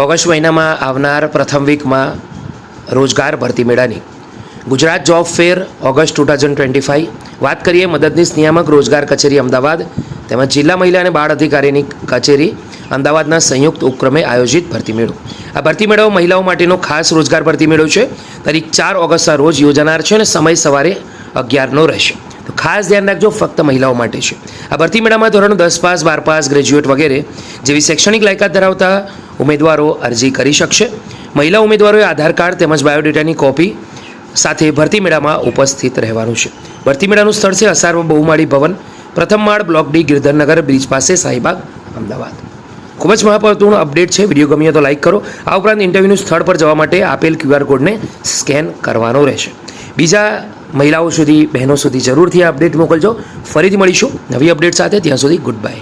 August મહિનામાં આવનાર પ્રથમ વીકમાં રોજગાર ભરતી મેળાની. Gujarat job fair August two thousand twenty five વાત કરીએ મદદનીશ નિયામક રોજગાર કચેરી અમદાવાદ તેમજ જિલ્લા મહિલા અને બાળ અધિકારીની કચેરી અમદાવાદના સંયુક્ત ઉપક્રમે આયોજિત ભરતી મેળો. આ ભરતી મેળો મહિલાઓ માટેનો ખાસ રોજગાર ભરતી મેળો છે. તારીખ ચાર ઓગસ્ટના રોજ યોજાનાર છે અને સમય સવારે અગિયારનો રહેશે. ખાસ ધ્યાન રાખજો, ફક્ત મહિલાઓ માટે છે. આ ભરતી મેળામાં ધોરણ દસ પાસ, બાર પાસ, ગ્રેજ્યુએટ વગેરે જેવી શૈક્ષણિક લાયકાત ધરાવતા ઉમેદવારો અરજી કરી શકશે. મહિલા ઉમેદવારોએ આધાર કાર્ડ તેમજ બાયોડેટાની કોપી સાથે ભરતી મેળામાં ઉપસ્થિત રહેવાનું છે. ભરતી મેળાનું સ્થળ છે અસાર્વ બહુમાળી ભવન, પ્રથમ માળ બ્લોક ડી, ગિરધરનગર, બ્રિજ પાસે શાહીબાગ અમદાવાદ. ખૂબ જ મહત્વપૂર્ણ અપડેટ છે, વીડિયો ગમ્યો તો લાઈક કરો. આ ઉપરાંત ઇન્ટરવ્યૂનું સ્થળ પર જવા માટે આપેલ ક્યુઆર કોડને સ્કેન કરવાનો રહેશે. બીજા મહિલાઓ સુધી, બહેનો સુધી જરૂરથી આ અપડેટ મોકલજો. ફરીથી મળીશું નવી અપડેટ સાથે. ત્યાં સુધી ગુડ બાય